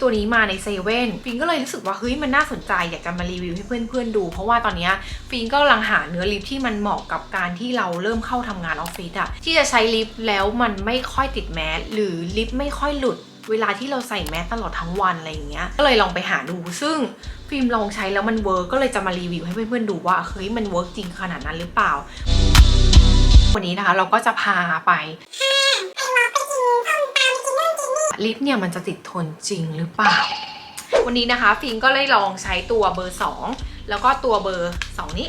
ตัวนี้มาในเซเว่นฟิล์มก็เลยรู้สึกว่าเฮ้ยมันน่าสนใจอยากจะมารีวิวให้เพื่อนๆดู เพราะว่าตอนนี้ฟิล์มก็กำลังหาเนื้อลิปที่มันเหมาะกับการที่เราเริ่มเข้าทำงานออฟฟิศอะที่จะใช้ลิปแล้วมันไม่ค่อยติดแมสหรือลิปไม่ค่อยหลุดเวลาที่เราใส่แมสตลอดทั้งวันอะไรอย่างเงี้ย ก็เลยลองไปหาดู ซึ่งฟิล์มลองใช้แล้วมันเวิร์กก็เลยจะมารีวิวให้เพื่อนๆดูว่าเฮ้ยมันเวิร์กจริงขนาดนั้นหรือเปล่า วันนี้นะคะเราก็จะพาไป ลิปเนี่ยมันจะติดทนจริงหรือเปล่า วันนี้นะคะฟิล์มก็เลยลองใช้ตัวเบอร์ 2 แล้วก็ตัวเบอร์ 2 นี้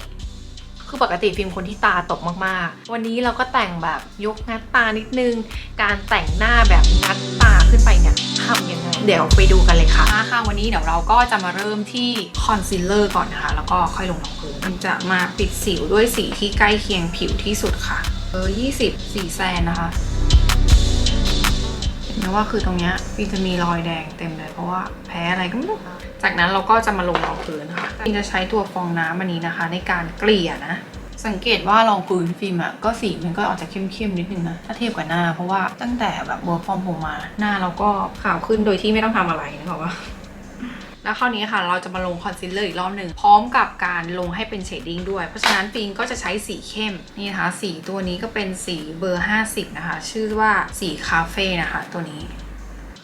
คือปกติฟิล์มคนที่ตาตกมากๆ วันนี้เราก็แต่งแบบยกงัดตานิดนึง การแต่งหน้าแบบงัดตาขึ้นไปเนี่ยทำยังไง เดี๋ยวไปดูกันเลยค่ะค่ะวันนี้เดี๋ยวเราก็จะมาเริ่มที่คอนซีลเลอร์ก่อนนะคะ แล้วก็ค่อยลงรองพื้นมันจะมาปิดสิวด้วยสีที่ใกล้เคียงผิวที่สุดค่ะเบอร์20สีแซนนะคะเห็ นะว่าคือตรงเนี้ยฟินจะมีรอยแดงเต็มเลยเพราะว่าแพ้อะไรก็ไม่รู้จากนั้นเราก็จะมาลงรองพื้นค่ะฟินจะใช้ตัวฟองน้ำอันนี้นะคะ ในการเกลี่ยนะ สังเกตว่ารองพื้นฟิล์มอะก็สีมันก็ออกจะเข้มๆนิดนึงนะถ้าเทียบกับหน้า เพราะว่าตั้งแต่แบบเวิร์ฟอร์มผมมา หน้าเราก็ขาวขึ้นโดยที่ไม่ต้องทำอะไรนะบอกว่า แล้วคราวนี้ค่ะเราจะมาลงคอนซีลเลอร์อีกรอบหนึ่งพร้อมกับการลงให้เป็นเชดดิ้งด้วย เพราะฉะนั้นฟิล์มก็จะใช้สีเข้มนี่นะคะสีตัวนี้ก็เป็นสีเบอร์ 50 นะคะ ชื่อว่าสีคาเฟ่นะคะตัวนี้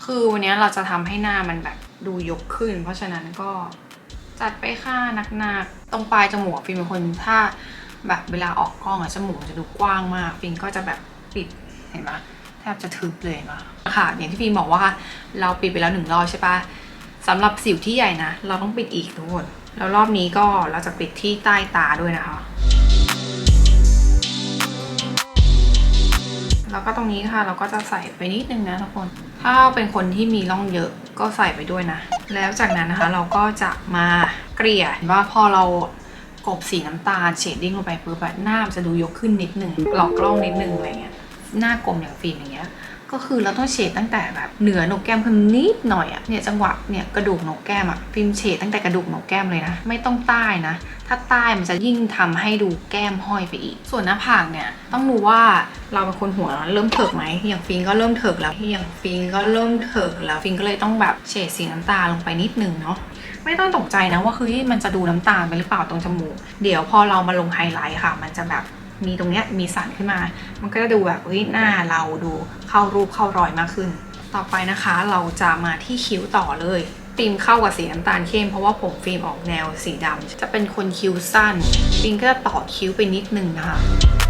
คือวันนี้เราจะทำให้หน้ามันแบบดูยกขึ้น เพราะฉะนั้นก็จัดไปค่านักๆตรงปลายจมูกฟิล์มเป็นคนถ้าแบบเวลาออกกล้องอะจมูกจะดูกว้างมาก ฟิล์มก็จะแบบปิดเห็นปะแทบจะทึบเลยเห็นปะค่ะ อย่างที่ฟิล์มบอกว่าเราปิดไปแล้วหนึ่งรอบใช่ปะ สำหรับสิวที่ใหญ่นะ เราต้องปิดอีกทุกคนแล้วรอบนี้ก็เราจะปิดที่ใต้ตาด้วยนะคะ แล้วก็ตรงนี้ค่ะเราก็จะใส่ไปนิดนึงนะทุกคน ถ้าเป็นคนที่มีร่องเยอะก็ใส่ไปด้วยนะ แล้วจากนั้นนะคะเราก็จะมาเกลี่ยว่าพอเรากบสีน้ำตาลเชดดิ้งลงไปปุ๊บอะหน้าจะดูยกขึ้นนิดนึงหลอกกล้องนิดนึงอะไรเงี้ยหน้ากลมอย่างฟิล์มอย่างเงี้ย ก็คือเราต้องเฉดตั้งแต่แบบเหนือหนกแก้มขึ้นนิดหน่อยอะเนี่ยจังหวะเนี่ยกระดูกหนกแก้มอะฟิล์มเฉดตั้งแต่กระดูกหนกแก้มเลยนะไม่ต้องใต้นะ ถ้าใต้มันจะยิ่งทำให้ดูแก้มห้อยไปอีก ส่วนหน้าผากเนี่ยต้องดูว่าเราเป็นคนหัวเริ่มเถิกไหมอย่างฟิล์มก็เริ่มเถิกแล้วอย่างฟิล์มก็เริ่มเถิกแล้วฟิล์มก็เลยต้องแบบเฉดสีน้ำตาลลงไปนิดนึงเนาะไม่ต้องตกใจนะว่าเฮ้ยมันจะดูน้ำตาลไปหรือเปล่าตรงจมูก เดี๋ยวพอเรามาลงไฮไลท์ค่ะ มันจะแบบ มีตรงเนี้ยมีสันขึ้นมา มันก็จะดูแบบเฮ้ยหน้าเราดูเข้ารูปเข้ารอยมากขึ้น ต่อไปนะคะเราจะมาที่คิ้วต่อเลยฟิล์มเข้ากับสีน้ำตาลเข้มเพราะว่าผมฟิล์มออกแนวสีดำจะเป็นคนคิ้วสั้นฟิล์มก็จะต่อคิ้วไปนิดนึงนะคะ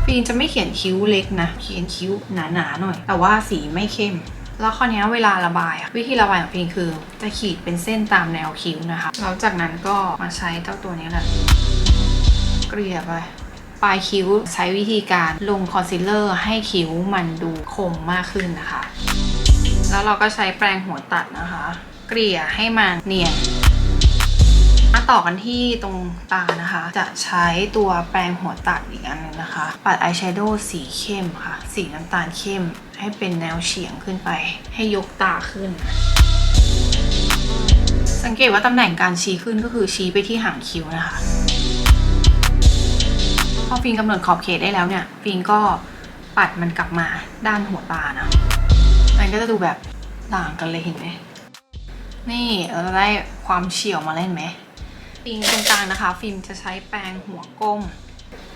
ฟิล์มจะไม่เขียนคิ้วเล็กนะ เขียนคิ้วหนาๆหน่อย แต่ว่าสีไม่เข้ม แล้วคราวนี้เวลาระบายอะวิธีระบายของฟิล์มคือ จะขีดเป็นเส้นตามแนวคิ้วนะคะแล้วจากนั้นก็มาใช้เจ้าตัวนี้แหละเกลี่ยไป ปลายคิ้วใช้วิธีการลงคอนซีลเลอร์ให้คิ้วมันดูคมมากขึ้นนะคะ แล้วเราก็ใช้แปรงหัวตัดนะคะ เกลี่ยให้มันเนียนมาต่อกันที่ตรงตานะคะ จะใช้ตัวแปรงหัวตัดอีกอันนึงนะคะ ปัดอายแชโดว์สีเข้มค่ะ สีน้ำตาลเข้ม ให้เป็นแนวเฉียงขึ้นไป ให้ยกตาขึ้น สังเกตว่าตำแหน่งการชี้ขึ้นก็คือชี้ไปที่หางคิ้วนะคะ อฟิล์มกำหนดขอบเขตได้แล้วเนี่ยฟิล์มก็ปัดมันกลับมาด้านหัวตานะมันก็จะดูแบบต่างกันเลยเห็นไหมนี่เราได้ความเฉียวมาเล่นไหมฟิล์มตรงกลางนะคะ ฟิล์มจะใช้แปรงหัวก้ม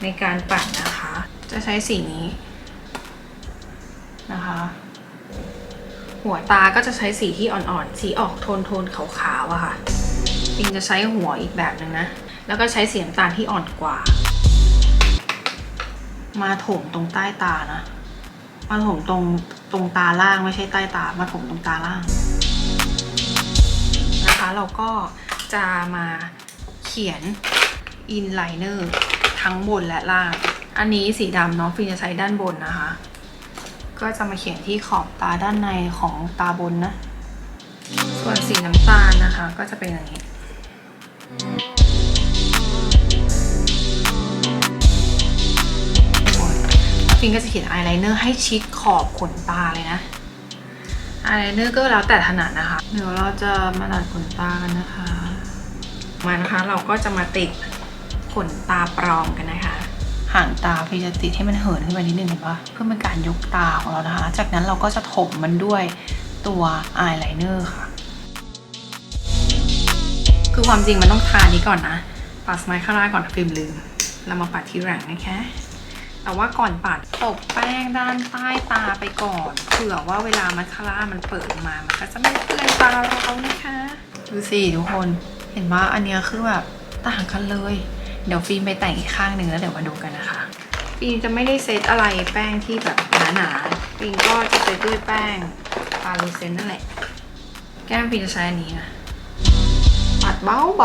ในการปัดนะคะ จะใช้สีนี้นะคะ หัวตาก็จะใช้สีที่อ่อนๆ สีออกโทนโทนขาวๆอะค่ะฟิล์มจะใช้หัวอีกแบบหนึ่งนะ แล้วก็ใช้สีน้ำตาลที่อ่อนกว่า มาถมตรงใต้ตานะ มาถมตรงตรงตาล่างไม่ใช่ใต้ตา มาถมตรงตาล่าง นะคะ เราก็จะมาเขียนอินไลเนอร์ทั้งบนและล่าง อันนี้สีดำเนาะฟินจะใช้ด้านบนนะคะ ก็จะมาเขียนที่ขอบตาด้านในของตาบนนะ ส่วนสีน้ำตาลนะคะ ก็จะเป็นอย่างนี้ ฟินก็จะเขียนอายไลเนอร์ให้ชิดขอบขนตาเลยนะอายไลเนอร์ก็แล้วแต่ถนัดนะคะ เดี๋ยวเราจะมาตัดขนตากันนะคะ มานะคะเราก็จะมาติดขนตาปลอมกันนะคะห่างตาพี่จะติดให้มันเหินขึ้นไปนิดนึงเห็นปะเพื่อเป็นการยกตาของเรานะคะ จากนั้นเราก็จะถมมันด้วยตัวอายไลเนอร์ค่ะ คือความจริงมันต้องทานี้ก่อนนะ ปัดสไมค์ข้างล่างก่อนฟิล์มลืมเรามาปัดทีหลังนะคะ แต่ว่าก่อนปัดตบแป้งด้านใต้ตาไปก่อน เผื่อว่าเวลามัสคาร่ามันเปิดมา มันก็จะไม่เปื้อนตาเรานะคะ ดูสิทุกคน เห็นว่าอันเนี้ยคือแบบต่างกันเลย เดี๋ยวฟิล์มไปแต่งอีกข้างหนึ่งแล้วเดี๋ยวมาดูกันนะคะฟิล์มจะไม่ได้เซตอะไรแป้งที่แบบหนาๆฟิล์มก็จะเซตด้วยแป้งปาลูเซนนั่นแหละ แก้มฟิล์มจะใช้อันนี้นะปัดเบาๆ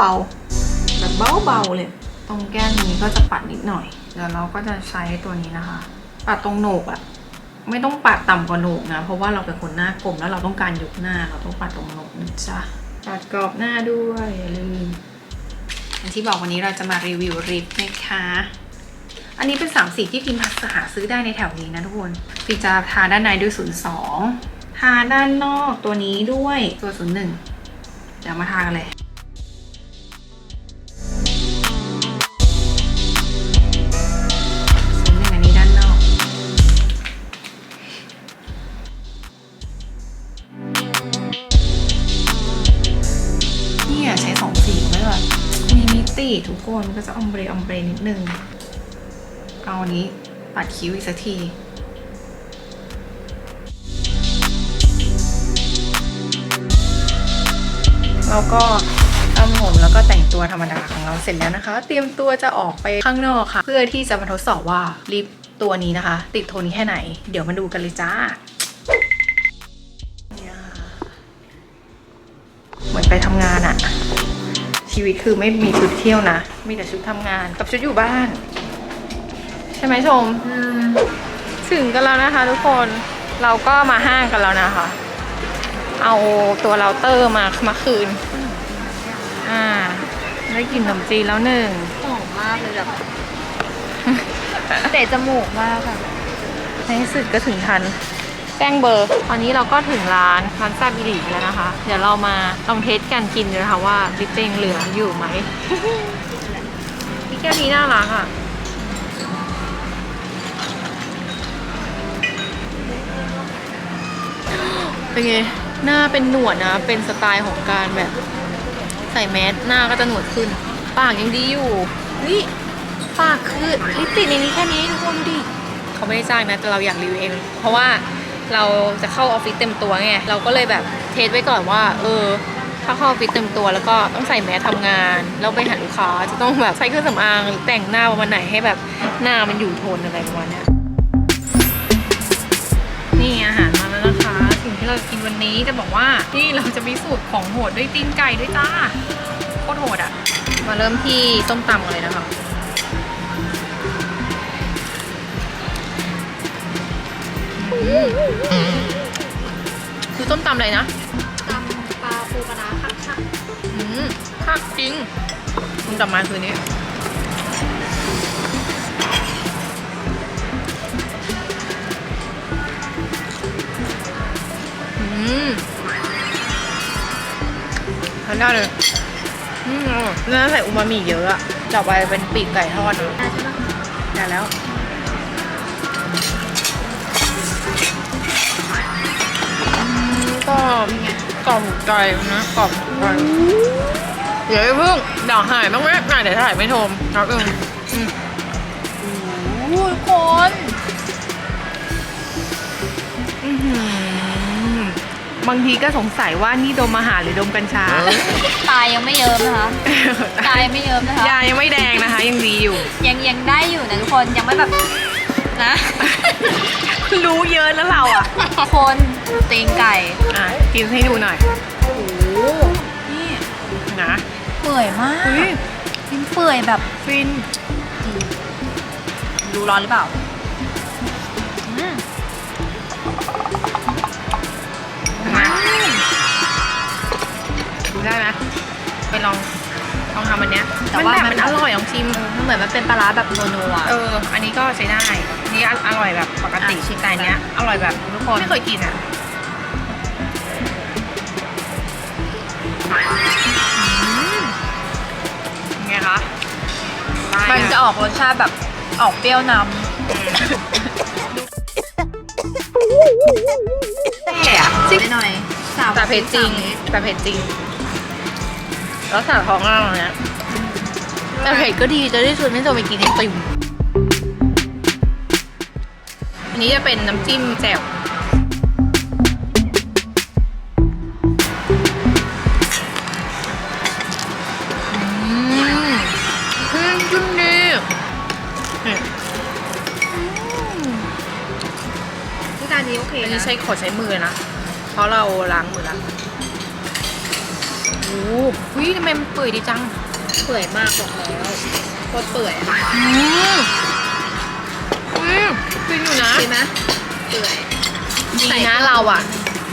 แบบเบาๆเลย ตรงแก้มนี้ก็จะปัดนิดหน่อย เดี๋ยวเราก็จะใช้ตัวนี้นะคะ ปัดตรงโหนกอะไม่ต้องปัดต่ำกว่าโหนกนะ เพราะว่าเราเป็นคนหน้ากลมแล้วเราต้องการยกหน้า เราต้องปัดตรงโหนกนะจ๊ะปัดกรอบหน้าด้วยอย่าลืมอย่างที่บอกวันนี้เราจะมารีวิวริปนะคะ อันนี้เป็นสามสีที่พิมพ์หาซื้อได้ในแถวนี้นะทุกคนพิมจะทาด้านในด้วย 02ทาด้านนอกตัวนี้ด้วยตัว 01 เดี๋ยวมาทากันเลย ติทุกคนก็จะอมเบรอมเบรนิดนึง เอาอันนี้ปัดคิ้วอีกสักทีแล้วก็ทำผมแล้วก็แต่งตัวธรรมดาของเราเสร็จแล้วนะคะ เตรียมตัวจะออกไปข้างนอกค่ะ เพื่อที่จะมาทดสอบว่าลิปตัวนี้นะคะ ติดโทนแค่ไหน เดี๋ยวมาดูกันเลยจ้าเนี่ยค่ะเหมือนไปทำงานอะ ชีวิตคือไม่มีชุดเที่ยวนะ มีแต่ชุดทำงานกับชุดอยู่บ้าน ใช่ไหมชม ถึงกันแล้วนะคะ ทุกคนเราก็มาห้างกันแล้วนะคะ เอาตัวเราเตอร์มามาคืน อ่า ได้กลินขนมจีนแล้วหนึ่ง หอมมากเลยแบบ เตะจมูกมากค่ะในที่สุดก็ถึงทันแจ้งเบอร์ ตอนนี้เราก็ถึงร้านร้านซาบิลิแล้วนะคะ เดี๋ยวเรามาลองเทสกันกินดูนะคะว่าลิปเตยังเหลืออยู่ไหมพี่แก้วนี้น่ารักอะเป็นไงหน้าเป็นหนวดนะ เป็นสไตล์ของการแบบ ใส่แมสหน้าก็จะหนวดขึ้น ปากยังดีอยู่นี่ปากคือลิปติดในนี้แค่นี้ทุกคนดูดิ เขาไม่ได้จ้างนะ แต่เราอยากรีวิวเอง เพราะว่า เราจะเข้าออฟฟิศเต็มตัวไงเราก็เลยแบบเทสไว้ก่อนว่า เออถ้าเข้าออฟฟิศเต็มตัวแล้วก็ต้องใส่แมสทำงานแล้วไปหาลูกค้าจะต้องแบบใช้เครื่องสำอางหรือแต่งหน้าประมาณไหนให้แบบหน้ามันอยู่โทนอะไรประมาณเนี้ยนี่อาหารมาแล้วนะคะ สิ่งที่เรากินวันนี้จะบอกว่านี่เราจะมีสูตรของโหดด้วยตีนไก่ด้วยจ้าโคตรโหดอะ่ะ มาเริ่มที่ส้มตำกันเลยนะคะ คือส้มตำอะไรนะตำปลาปูปลาร้าค่ะค่ะอืมคักจริงส้มตำมาคืนนี้อืมทานได้เลยอืมอร่อยเนื้อใส่อูมามิเยอะอะจับไปเป็นปีกไก่ทอดนะได้ใช่ไหมได้แล้ว กรอบใจนะกรอบใจเดี๋ยวอย่าเพิ่งเดี๋ยวหายบ้างไหมหายเดี๋ยวถ่ายไม่ชมครับเองอืมโอ้ยคนอื้อหือบางทีก็สงสัยว่านี่ดมอาหารหรือดมกัญชา ตายยังไม่เยิ้มนะคะตายไม่เยิ้มนะคะ ยายังไม่แดงนะคะ ยังดีอยู่ ยังยังได้อยู่นะทุกคนยังไม่แบบ นะ รู้เยอะแล้วเราอะ คนตีนไก่ อะกินให้ดูหน่อยโอ้โหนี่นะเปื่อยมากเฮ้ยกินเปื่อยแบบฟินดูร้อนหรือเปล่าอืมดูได้ไหมไปลองลองทำอันเนี้ยแต่ว่ามันแบบมันอร่อยลองชิมมันเหมือนมันเป็นปลาร้าแบบนัวๆเออ อันนี้ก็ใช้ได้อั นนี้อร่อยแบบปกติอะ ชิมแต่อันเนี้ยอร่อยแบบทุกคนไม่เคยกินอะอืมเป็นไงคะได้มันจะอะออกรสชาติแบบออกเปรี้ยวนแก่อะำจริงหน่อยสามแต่เผ็ดจริงแต่เผ็ดจริง แล้วสาท้องเราเนี้ยแต่เผ็ดก็ดีจะได้ชวนไม่จะไปกินไอติม อันนี้จะเป็นน้ำจิ้มแจ่วอืมอืมจิ้มดีอืมที่จานนี้โอเคอันนะนี้ใช้ขอใช้มือนะ เพราะเราล้างมือแล้วโอ้โหวิทำไมมันเปื่อยดีจัง เปื่อยมากบอกแล้วโคตรเปื่อยอะอืมอืม กินอยู่นะดีไหมเปื่อยดีนะเราอะ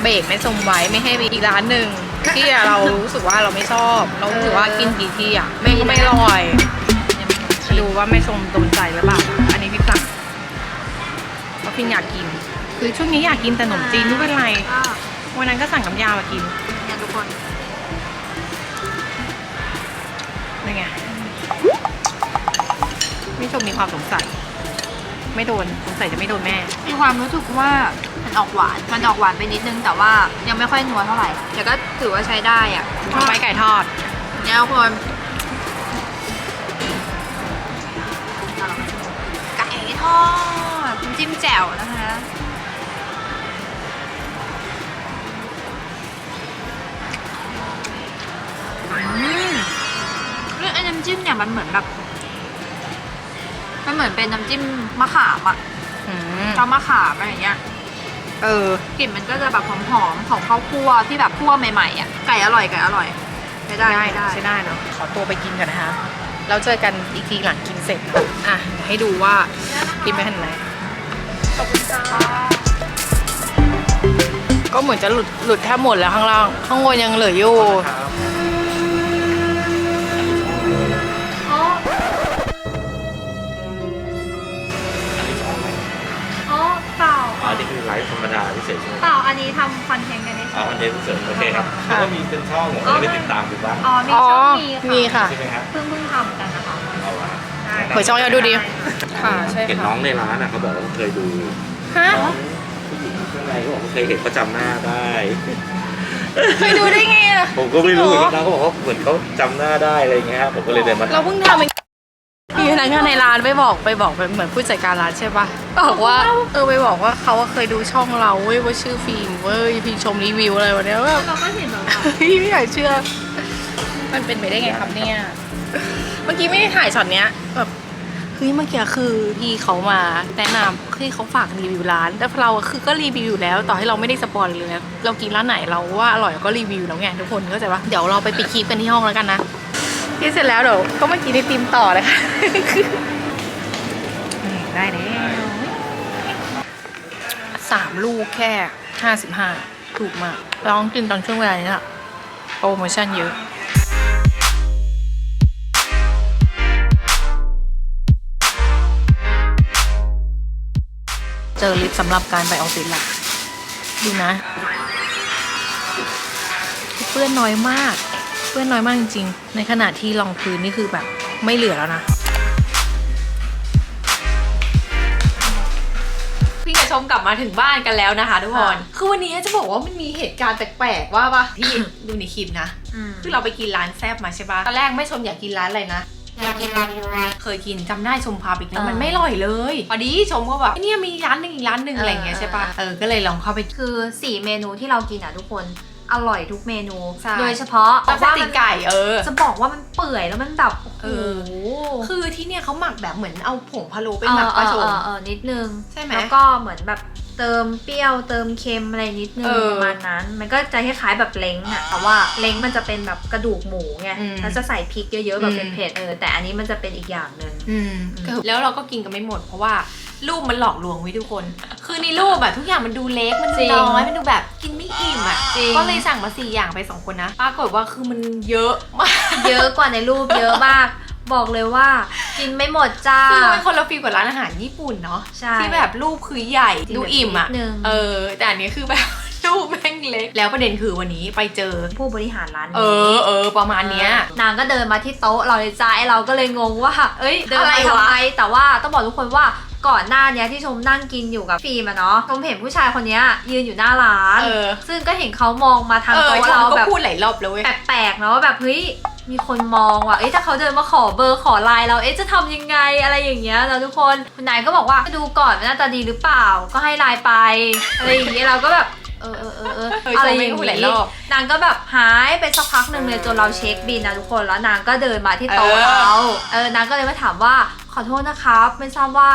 เบรกไม่ทรงไว้ไม่ให้ไปอีกร้านหนึ่งที่เรารู้สึกว่าเราไม่ชอบ เรารู้สึกว่ากินกี่ที่อะไม่ก็ไม่อร่อยดูว่าไม่ทรงโดนใจหรือเปล่าอันนี้พี่สั่งเพราะพี่อยากกิน คือช่วงนี้อยากกินแต่ขนมจีนไม่เป็นไรก็วันนั้นก็สั่งกับยามากินเนี่ยทุกคนนี่ไงไม่ชมมีความสงสัย ไม่โดนสงสัยจะไม่โดนแม่ มีความรู้สึกว่ามันออกหวาน มันออกหวานไปนิดนึงแต่ว่ายังไม่ค่อยนัวเท่าไหร่ แต่ก็ถือว่าใช้ได้อะทำไปไก่ทอด เนี่ยทุกคนไก่ทอดน้ำจิ้มแจ่วนะคะอืมเรื่องไอ้น้ำจิ้มเนี่ยมันเหมือนแบบ มันเหมือนเป็นน้ำจิ้มมะขามอะอืมชอบมะขามอะไรอย่างเงี้ย เออกลิ่นมันก็จะแบบหอมๆของข้าวคั่วที่แบบคั่วใหม่ๆอะ ไก่อร่อยไก่อร่อยใช้ได้ได้ใช้ได้ ใช่ได้เนาะขอตัวไปกินก่อนนะคะแล้วเจอกันอีกทีหลังกินเสร็จนะอะเดี๋ยวให้ดูว่ากินไปทันไหนขอบคุณค่ะก็เหมือนจะหลุดหลุดแทบหมดแล้วข้างล่าง ข้างบนยังเหลืออยู่อ๋ ไลฟ์ธรรมดาพิเศษใช่ไหมเปล่าอันนี้ทำคอนเทนต์กันนี่อ๋อคอนเทนต์พิเศษโอเคครับค่ะแล้วก็มีเป็นช่องผมอ๋อก็ได้ติดตามดูบ้างอ๋อมีอ๋อช่องมีมีค่ะค่ะ ใช่ไหมครับเพิ่งเพิ่งทำกันนะคะเอาละได้เผยช่องยอดดูดิค่ะ ใช่เห็นน้ค่ะองในร้านอะเขาบอกว่าเคยดูฮะผู้หญิงข้างในเขาบอกว่าเคยเห็นเขาจำหน้าได้ เคยดูได้ไงอะผมก็ไม่รู้จริงเหรอน้องเขาบอกว่าเหมือนเขาจำหน้าได้อะไรอย่างเงี้ยครับผมก็เลยเดินมาเราเพิ่งทำเองมีพนัก งานในร้านไปบอกไปบอกเหมือนผู้จัดการร้านใช่ปะบอกว่าเออไปบอกว่าเขาอะเคยดูช่องเราเว้ยว่าชื่อฟิล์มเว้ยฟิล์มชมรีวิวอะไรวันนี้ยแบบเราก็เห็นแบบว่าเฮ้ยไม่อยากเชื่อ มันเป็นไปได้ไงครับเนี่ย เมื่อกี้ไม่ได้ถ่ายช็อตเนี้ยแบบเฮ้ยเมื่อกี้คือพี่เขามาแนะนำคือเขาฝากรีวิวร้าน แต่เราอะคือก็รีวิวอยู่แล้ว ต่อให้เราไม่ได้สปอนเลยนะเรากินร้านไหนเราว่าอร่อยเราก็รีวิวแล้วไงทุกคนเข้าใจปะเดี๋ยวเราไปปิดคลิปกันที่ห้องแล้วกันนะ กินเสร็จแล้วเดี๋ยวก็มากินไอติมต่อเลยค่ะนี่ได้แล้วสามลูกแค่ห้าสิบห้าถูกมากลองกินตอนช่วงเวลานี้อะโปรโมชั่นเยอะเจอลิฟต์สำหรับการไปออฟฟิศละดูนะเปื้อนน้อยมาก เปื้อนน้อยมากจริงๆ ในขณะที่รองพื้นนี่คือแบบไม่เหลือแล้วนะพี่กับชมกลับมาถึงบ้านกันแล้วนะคะทุกคน คือวันนี้จะบอกว่ามันมีเหตุการณ์แปลกๆว่าปะที่ดูในคลิปนะอืมคือเราไปกินร้านแซบมาใช่ปะตอนแรกไม่ชมอยากกินร้านอะไรนะอยากกินร้านอะไรเคยกินจำได้ชมพาไปกินอ่ามัมันไม่อร่อยเลย พอดีชมก็แบบเนี่ยมีร้านหนึ่งอีกร้านหนึ่งเออออะไรอย่างเงี้ยใช่ปะเออก็เลยลองเข้าไปคือสี่เมนูที่เรากินอะทุกคน อร่อยทุกเมนู ใช่ โดยเฉพาะแต่ว่ามันไก่เออ จะบอกว่ามันเปื่อยแล้วมันแบบโอ้เอโหอคือที่เนี่ยเขาหมักแบบเหมือนเอาผงพะโล้ไปเอหมักอปลาชเอมอเออนิดนึงใช่ไหมแล้วก็เหมือนแบบเติมเปรี้ยวเติมเค็มอะไรนิดนึงเออประมาณนั้น มันก็จะคล้ายๆแบบเล้งอะแต่ว่าเล้งมันจะเป็นแบบกระดูกหมูไงอืมแล้วจะใส่พริกเยอะๆแบบอืม เผ็ดๆเออแต่อันนี้มันจะเป็นอีกอย่างหนึ่ง อืมก็แล้วเราก็กินกันไม่หมดเพราะว่า รูปมันหลอกลวงไว้ทุกคน คือในรูปแบบทุกอย่างมันดูเล็กมันจริดูงน้อยมันดูแบบกินไม่อิ่มอะจริง ก็เลยสั่งมาสี่อย่างไปสองคนนะปรากฏว่าคือมันเยอะมากเยอะกว่าในรูปเยอะมาก บอกเลยว่ากินไม่หมดจ้า คือมันคนละฟีลกับร้านอาหารญี่ปุ่นเนาะใช่ที่แบบรูปคือใหญ่จริงดูอิ่มอะนิดนึง เออ แต่อันนี้คือแบบ รูปแม่งเล็ก แล้วประเด็นคือวันนี้ไปเจอ ผู้บริหารร้านนี้เออเออประมาณเนี้ย นางก็เดินมาที่โต๊ะเราเลยจ้าไอ้เราก็เลยงงว่า เอ้ยเดินอะไรมาทำวะ ไมแต่ว่าต้องบอกทุกคนว่า ก่อนหน้าเนี้ยที่ชมนั่งกินอยู่กับฟิล์มอะเนาะชมเห็นผู้ชายคนเนี้ยยืนอยู่หน้าร้าน เออ ซึ่งก็เห็นเขามองมาทางเออโต๊ะชมเราก็แบบพูดหลายรอบแล้วเว้ย แปลกๆเนาะว่าแบบเฮ้ยมีคนมองว่ะเอ้ยถ้าเขาเดินมาขอเบอร์ขอไลน์เราเอ๊ะจะทำยังไงอะไรอย่างเงี้ยแล้วทุกคนคุณนายก็บอกว่าดูก่อนว่าหน้าตาดีหรือเปล่าก็ให้ไลน์ไปอะไรอย่างเงี้ยเราก็แบบเออเออเออเออเอออะไรชมอไม่ย่างพูดหลายงี้รอบ นางก็แบบหายไปสักพักหนึ่งเลยจนเราเช็คบินนะทุกคนแล้วนางก็เดินมาที่โต๊ะเออ เราเออนางก็เลยมาถามว่าขอโทษนะครับไม่ทราบว่า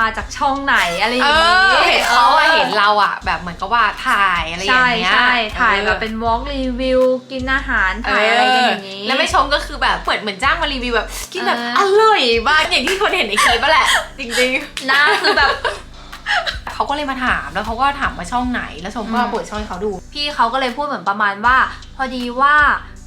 มาจากช่องไหนอะไรอเอย่างงี้อเห็นเขาอะเห็นเราอะแบบเหมือนกับว่าถ่ายอะไรอย่าใช่งเงี้ยใช่ถ่ายออแบบเป็นวอล์กรีวิวกินอาหารถ่ายอะไรกันอย่างนี้ แล้วไม่ชมก็คือแบบเหมือนเหมือนจ้างมารีวิวแบบกินแบบเอออร่อยมากอย่างที่คนเห็นในคลิปอะแหละ จริงหน้าคือแบบๆเขาก็เลยมาถามแล้วเขาก็ถามว่าช่องไหน แล้วชมก็อืมเปิดช่องให้เขาดู พี่เขาก็เลยพูดเหมือนประมาณว่า พอดีว่า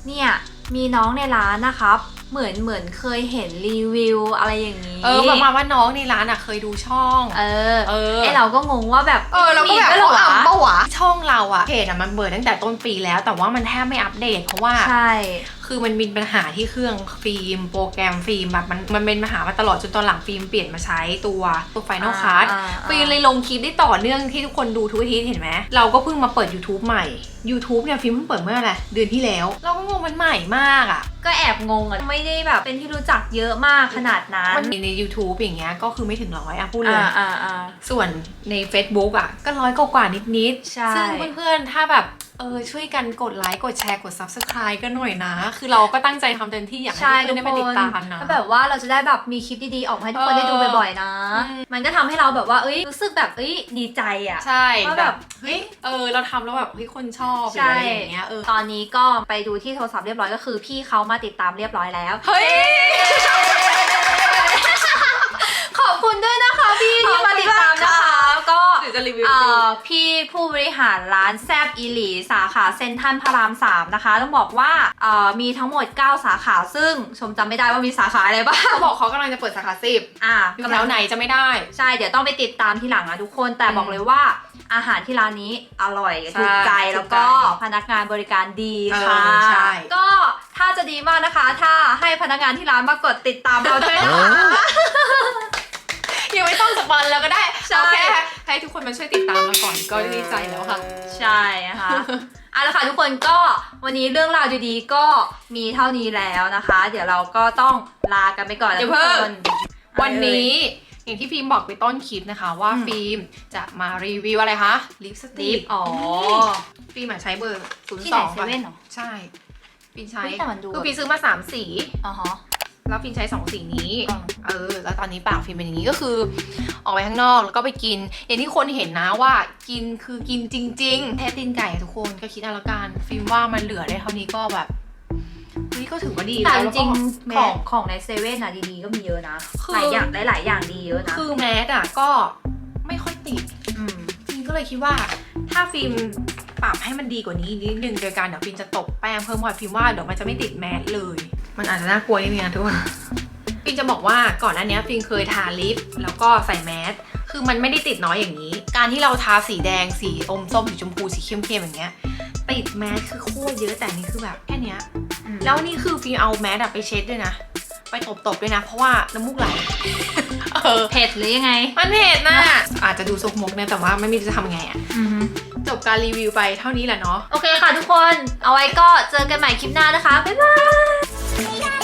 เนี่ยมีน้องในร้านนะครับ เหมือนเหมือนเคยเห็นรีวิวอะไรอย่างนี้ เออประมาณว่าน้องในร้านอะเคยดูช่อง เออ เออไอเราก็งงว่าแบบเออเราก็แบบมีด้วยเหรอเขาวะอ่ำปะวะช่องเราอะเพจอะมันเปิดตั้งแต่ต้นปีแล้ว แต่ว่ามันแทบไม่อัปเดตเพราะว่าใช่ คือมันมีปัญหาที่เครื่องฟิล์ม โปรแกรมฟิล์มแบบมันมันเป็นปัญหามาตลอดจนตอนหลังฟิล์มเปลี่ยนมาใช้ตัวตัว Final อ่า Cut อ่าฟิล์มเลยลงคลิปได้ต่อเนื่องที่ทุกคนดูทุกอาทิตย์เห็นไหมเราก็เพิ่งมาเปิด YouTube ใหม่ YouTube เนี่ยฟิล์มเพิ่งเปิดเมื่อไหร่เดือนที่แล้ว เราก็งงมันใหม่มากอะก็แอบงงอะไม่ได้แบบเป็นที่รู้จักเยอะมากขนาดนั้นมันมีใน YouTube อย่างเงี้ยก็คือไม่ถึงร้อยอะพูดเลยอ่าอ่าอ่าส่วนใน Facebook อะก็ร้อยกว่าๆนิดๆใช่ซึ่งเพื่อนๆถ้าแบบเออช่วยกันกดไลค์กดแชร์กด Subscribe กันหน่อยนะ คือเราก็ตั้งใจทำเต็มที่อยากให้ใช่เพื่อนๆได้ไปติดตามนะ ก็แบบว่าเราจะได้แบบมีคลิปดีๆออกมาให้ทุกคนได้ดูบ่อยๆนะ อืม มันก็ทำให้เราแบบว่าเอ้ยรู้สึกแบบเอ้ยดีใจอะ ใช่ว่าแบแบบบเฮ้ยเออเราทำแล้วแบบเฮ้ยคนชอบหรือใช่อะไรอย่างเงี้ยเออตอนนี้ก็ไปดูที่โทรศัพท์เรียบร้อยก็คือพี่เขามาติดตามเรียบร้อยแล้ว เฮ้ย ขอบคุณด้วยนะคะพี่ที่มาติดตามนะคะก็หรือ จะรีวิว เอ่อพี่ผู้บริหารร้านแซบอีหลี สาขาเซ็นทรัลพระราม3นะคะ ต้องบอกว่าเอ่อมีทั้งหมด 9 สาขาซึ่งชมจำไม่ได้ว่ามีสาขาอะไรบ้างเขาบอกเขากำลังจะเปิดสาขาสิบอะอยู่แถวไหนจะไม่ได้ ใช่ เดี๋ยวต้องไปติดตามทีหลังนะทุกคน แต่อืมบอกเลยว่าอาหารที่ร้านนี้อร่อยใช่ถูกใจถูกใจแล้วก็พนักงานบริการดีค่ะ เออใช่ ก็ถ้าจะดีมากนะคะ ถ้าให้พนักงานที่ร้านมากดติดตามเราด้วยนะคะ ยังไม่ต้องสปอนแล้วก็ได้ใช่ เอาแค่ให้ทุกคนมาช่วยติดตามเราก่อนก็ดีใจแล้วค่ะ ใช่นะคะเอาละค่ะทุกคนก็วันนี้เรื่องราวดีๆก็มีเท่านี้แล้วนะคะ เดี๋ยวเราก็ต้องลากันไปก่อนนะเดี๋ทุยวกเพิ่คงนวันนี้อย่างที่ฟิล์มบอกไปต้นคลิปนะคะ ว่าอืม ฟิล์มจะมารีวิวอะไรคะลิปสติลิกปอ๋อ ฟิล์มอะใช้เบอร์ศูนย์ที่สไหนองเซเว่นเหรอ ใช่ฟิล์มใช้เฮ้ยแต่มันดู คือฟิล์มซื้อมาสามสี อ๋อฮะ แล้วฟิล์มใช้สองสีนี้อืมเออ แล้วตอนนี้ปากฟิล์มเป็นอย่างนี้ก็คือ ออกไปข้างนอกแล้วก็ไปกิน อย่างที่คนเห็นนะว่ากินคือกินจริง ๆ แท้ตีนไก่อะทุกคนก็คิดเอาละกันฟิล์มว่ามันเหลือได้เท่านี้ก็แบบเฮ้ยก็ถือว่าดีแต่แล้วจริงแล้วก็ๆของของในเซเว่นอะดีๆก็มีเยอะนะคือหลายอย่างหลายๆอย่างดีเยอะนะคือแมสอะก็ไม่ค่อยติดอืมฟิล์มก็เลยคิดว่า ถ้าฟิล์มปรับให้มันดีกว่านี้นิดนึงโดยการเดี๋ยวฟิล์มจะตบแป้งเพิ่มว่าฟิล์มว่าเดี๋ยวมันจะไม่ติดแมสเลย มันอาจจะน่ากลัวนิดนึงนะทุกคนฟิล์มจะบอกว่าก่อนหน้านี้ฟิล์มเคยทาลิปแล้วก็ใส่แมสคือมันไม่ได้ติดน้อยอย่างนี้ การที่เราทาสีแดงสีอมส้มสีชมพูสีเข้มๆอย่างเงี้ยติดแมสคือโคตรเยอะแต่อันนี่คือแบบแค่เนี้ยแล้วนี่คือฟิล์มเอาแมสอะไปเช็ดด้วยนะ ไปตบๆด้วยนะ เพราะว่าน้ำมูกไหลเออเผ็ดหรือยังไง มันเผ็ดนะอาจจะดูซกมกนะแต่ว่าไม่มีจะทำไงอะอือฮึจบการรีวิวไปเท่านี้แหละเนาะโอเคค่ะทุกคน เอาไว้ก็เจอกันใหม่คลิปหน้านะคะ บ๊ายบาย Yeah.